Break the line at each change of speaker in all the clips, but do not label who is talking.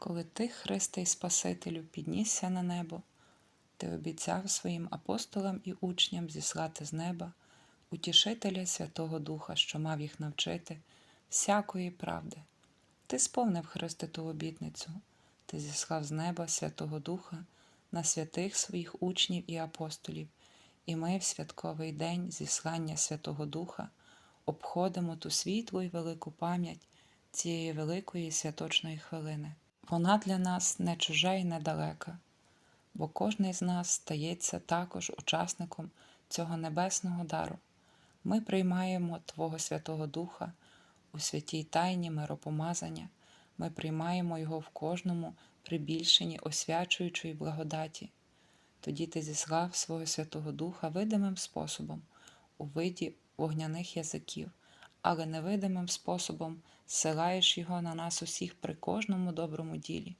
коли ти, Христе і Спасителю, піднісся на небо, ти обіцяв своїм апостолам і учням зіслати з неба утішителя Святого Духа, що мав їх навчити всякої правди. Ти сповнив Христе ту обітницю, ти зіслав з неба Святого Духа на святих своїх учнів і апостолів, і ми в святковий день зіслання Святого Духа обходимо ту світлу і велику пам'ять цієї великої святочної хвилини. Вона для нас не чужа і недалека, бо кожний з нас стається також учасником цього небесного дару. Ми приймаємо Твого Святого Духа у святій тайні миропомазання, ми приймаємо Його в кожному прибільшенні освячуючої благодаті. Тоді ти зіслав свого Святого Духа видимим способом у виді вогняних язиків, але невидимим способом зсилаєш його на нас усіх при кожному доброму ділі,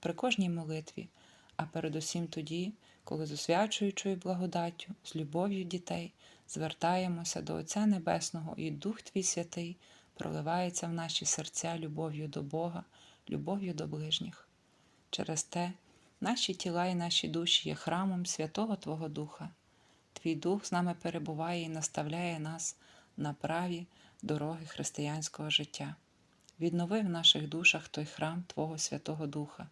при кожній молитві, а передусім тоді, коли з освячуючою благодаттю, з любов'ю дітей звертаємося до Отця Небесного, і Дух Твій Святий проливається в наші серця любов'ю до Бога, любов'ю до ближніх. Через те наші тіла і наші душі є храмом Святого Твого Духа. Твій Дух з нами перебуває і наставляє нас на праві дороги християнського життя. Віднови в наших душах той храм Твого Святого Духа,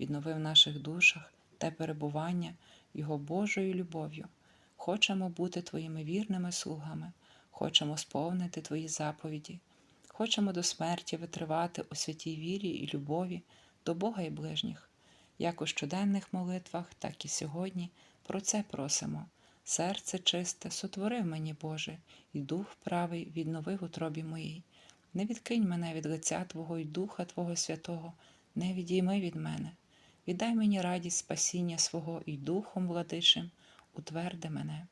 віднови в наших душах те перебування Його Божою любов'ю. Хочемо бути Твоїми вірними слугами, хочемо сповнити Твої заповіді, хочемо до смерті витривати у святій вірі і любові до Бога і ближніх. Як у щоденних молитвах, так і сьогодні про це просимо. Серце чисте, сотворив мені, Боже, і дух правий відновив у тробі моїй. Не відкинь мене від лиця Твого і Духа Твого Святого, не відійми від мене. Віддай мені радість спасіння свого і Духом владичим, утверди мене.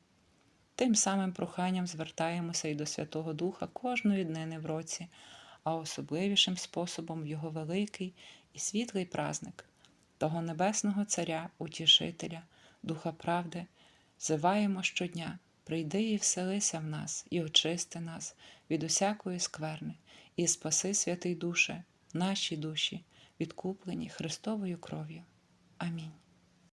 Тим самим проханням звертаємося і до Святого Духа кожної днини в році, а особливішим способом Його великий і світлий праздник, того Небесного Царя, Утішителя, Духа правди, взиваємо щодня, прийди і вселися в нас, і очисти нас від усякої скверни, і спаси, святий душе, наші душі, відкуплені Христовою кров'ю. Амінь.